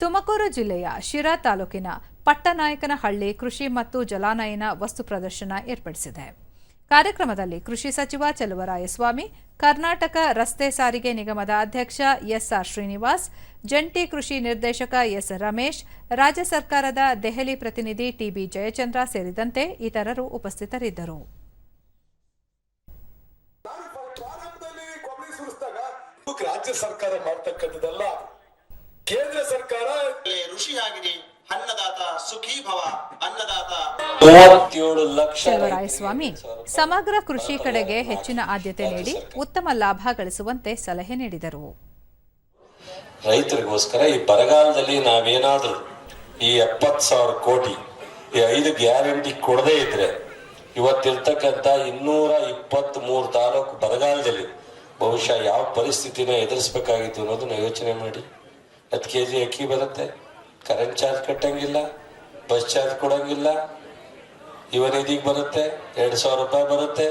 ತುಮಕೂರು ಜಿಲ್ಲೆಯ ಶಿರಾ ತಾಲೂಕಿನ ಪಟ್ಟನಾಯಕನಹಳ್ಳಿ ಕೃಷಿ ಮತ್ತು ಜಲಾನಯನ ವಸ್ತು ಪ್ರದರ್ಶನ ಏರ್ಪಡಿಸಿದೆ. ಕಾರ್ಯಕ್ರಮದಲ್ಲಿ ಕೃಷಿ ಸಚಿವ ಚೆಲುವರಾಯಸ್ವಾಮಿ, ಕರ್ನಾಟಕ ರಸ್ತೆ ಸಾರಿಗೆ ನಿಗಮದ ಅಧ್ಯಕ್ಷ ಎಸ್ಆರ್ ಶ್ರೀನಿವಾಸ್, ಜಂಟಿ ಕೃಷಿ ನಿರ್ದೇಶಕ ಎಸ್ ರಮೇಶ್, ರಾಜ್ಯ ಸರ್ಕಾರದ ದೆಹಲಿ ಪ್ರತಿನಿಧಿ ಟಿಬಿ ಜಯಚಂದ್ರ ಸೇರಿದಂತೆ ಇತರರು ಉಪಸ್ಥಿತರಿದ್ದರು. ರಾಜ್ಯ ಸರ್ಕಾರ ಕೇಂದ್ರ ಸರ್ಕಾರ ಋಷಿಯಾಗಿರಿ. ಅನ್ನದಾತ ಸುಖಿ ಭವ ಅನ್ನದಾತ. ಮೂವತ್ತೇಳು ಲಕ್ಷ ಸಮಗ್ರ ಕೃಷಿ ಕಡೆಗೆ ಹೆಚ್ಚಿನ ಆದ್ಯತೆ ನೀಡಿ ಉತ್ತಮ ಲಾಭ ಗಳಿಸುವಂತೆ ಸಲಹೆ ನೀಡಿದರು. ರೈತರಿಗೋಸ್ಕರ ಈ ಬರಗಾಲದಲ್ಲಿ ನಾವೇನಾದ್ರೂ ಈ ಎಪ್ಪತ್ ಸಾವಿರ ಕೋಟಿ ಈ ಐದು ಗ್ಯಾರಂಟಿ ಕೊಡದೇ ಇದ್ರೆ ಇವತ್ತಿರ್ತಕ್ಕಂಥ ಇನ್ನೂರ ಇಪ್ಪತ್ತ್ ಮೂರು ತಾಲೂಕು ಬರಗಾಲದಲ್ಲಿ ಬಹುಶಃ ಯಾವ ಪರಿಸ್ಥಿತಿನ ಎದುರಿಸಬೇಕಾಗಿತ್ತು ಅನ್ನೋದನ್ನ ಯೋಚನೆ ಮಾಡಿ. ಹತ್ತು ಕೆ ಜಿ ಅಕ್ಕಿ ಬರುತ್ತೆ ಕರೆಂಟ್ ಚಾರ್ಜ್ ಕಟ್ಟಂಗಿಲ್ಲ ಬಸ್ ಚಾರ್ಜ್ ಕೊಡಂಗಿಲ್ಲ ಇವನ ನಿಧಿಗೆ ಬರುತ್ತೆ ಎರಡು ಸಾವಿರ ರೂಪಾಯಿ ಬರುತ್ತೆ.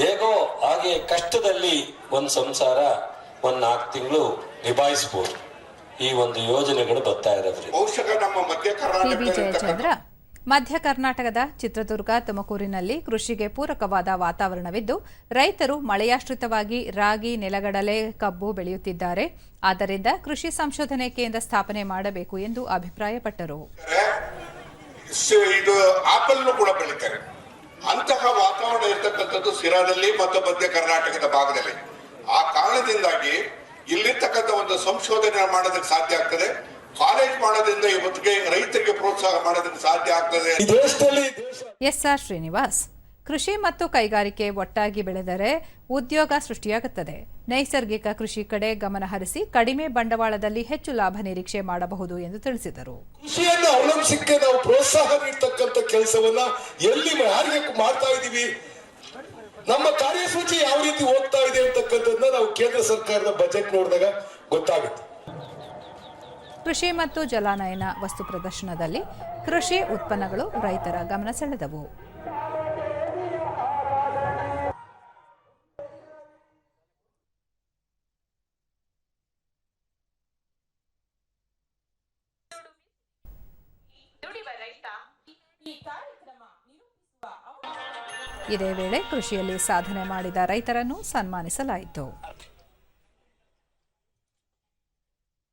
ಹೇಗೋ ಹಾಗೆ ಕಷ್ಟದಲ್ಲಿ ಒಂದು ಸಂಸಾರ ಒಂದ್ ನಾಲ್ಕು ತಿಂಗಳು ನಿಭಾಯಿಸ್ಬೋದು. ಈ ಒಂದು ಯೋಜನೆಗಳು ಬರ್ತಾ ಇರೋದ್ರಿ ಬಹುಶಃ ನಮ್ಮ ಮಧ್ಯ ಕರ್ನಾಟಕ ಮಧ್ಯ ಕರ್ನಾಟಕದ ಚಿತ್ರದುರ್ಗ, ತುಮಕೂರಿನಲ್ಲಿ ಕೃಷಿಗೆ ಪೂರಕವಾದ ವಾತಾವರಣವಿದ್ದು, ರೈತರು ಮಳೆಯಾಶ್ರಿತವಾಗಿ ರಾಗಿ, ನೆಲಗಡಲೆ, ಕಬ್ಬು ಬೆಳೆಯುತ್ತಿದ್ದಾರೆ. ಆದ್ದರಿಂದ ಕೃಷಿ ಸಂಶೋಧನೆ ಕೇಂದ್ರ ಸ್ಥಾಪನೆ ಮಾಡಬೇಕು ಎಂದು ಅಭಿಪ್ರಾಯಪಟ್ಟರು. ಅಂತಹ ವಾತಾವರಣ ಇರತಕ್ಕಂಥದ್ದು ಸಿರಾದಲ್ಲಿ ಮತ್ತು ಮಧ್ಯ ಕರ್ನಾಟಕದ ಭಾಗದಲ್ಲಿ. ಆ ಕಾರಣದಿಂದಾಗಿ ಇಲ್ಲಿರ್ತಕ್ಕಂಥ ಒಂದು ಸಂಶೋಧನೆ ಮಾಡೋದಕ್ಕೆ ಸಾಧ್ಯ ಆಗ್ತದೆ. ಕಾಲೇಜ್ ಮಾಡೋದ್ರಿಂದ ಇವತ್ತಿಗೆ ರೈತರಿಗೆ ಪ್ರೋತ್ಸಾಹ ಮಾಡೋದಕ್ಕೆ ಸಾಧ್ಯ ಆಗ್ತದೆ. ಈ ದೇಶದಲ್ಲಿ ದೇಶ ಎಸ್ಆರ್ ಶ್ರೀನಿವಾಸ್ ಕೃಷಿ ಮತ್ತು ಕೈಗಾರಿಕೆ ಒಟ್ಟಾಗಿ ಬೆಳೆದರೆ ಉದ್ಯೋಗ ಸೃಷ್ಟಿಯಾಗುತ್ತದೆ. ನೈಸರ್ಗಿಕ ಕೃಷಿ ಕಡೆ ಗಮನ ಹರಿಸಿ ಕಡಿಮೆ ಬಂಡವಾಳದಲ್ಲಿ ಹೆಚ್ಚು ಲಾಭ ನಿರೀಕ್ಷೆ ಮಾಡಬಹುದು ಎಂದು ತಿಳಿಸಿದರು. ಕೃಷಿಯನ್ನು ಅವಲಂಬಿಸಕ್ಕೆ ನಾವು ಪ್ರೋತ್ಸಾಹ ನೀಡ್ತಕ್ಕಂಥ ಕೆಲಸವನ್ನ ಎಲ್ಲಿ ಯಾರಿಗೆ ಮಾಡ್ತಾ ಇದ್ದೀವಿ? ನಮ್ಮ ಕಾರ್ಯಸೂಚಿ ಯಾವ ರೀತಿ ಹೋಗ್ತಾ ಇದೆ ಅಂತಕ್ಕಂಥದ್ದನ್ನ ನಾವು ಕೇಂದ್ರ ಸರ್ಕಾರದ ಬಜೆಟ್ ನೋಡಿದಾಗ ಗೊತ್ತಾಗುತ್ತೆ. ಕೃಷಿ ಮತ್ತು ಜಲಾನಯನ ವಸ್ತು ಪ್ರದರ್ಶನದಲ್ಲಿ ಕೃಷಿ ಉತ್ಪನ್ನಗಳು ರೈತರ ಗಮನ ಸೆಳೆದವು. ಇದೇ ವೇಳೆ ಕೃಷಿಯಲ್ಲಿ ಸಾಧನೆ ಮಾಡಿದ ರೈತರನ್ನು ಸನ್ಮಾನಿಸಲಾಯಿತು.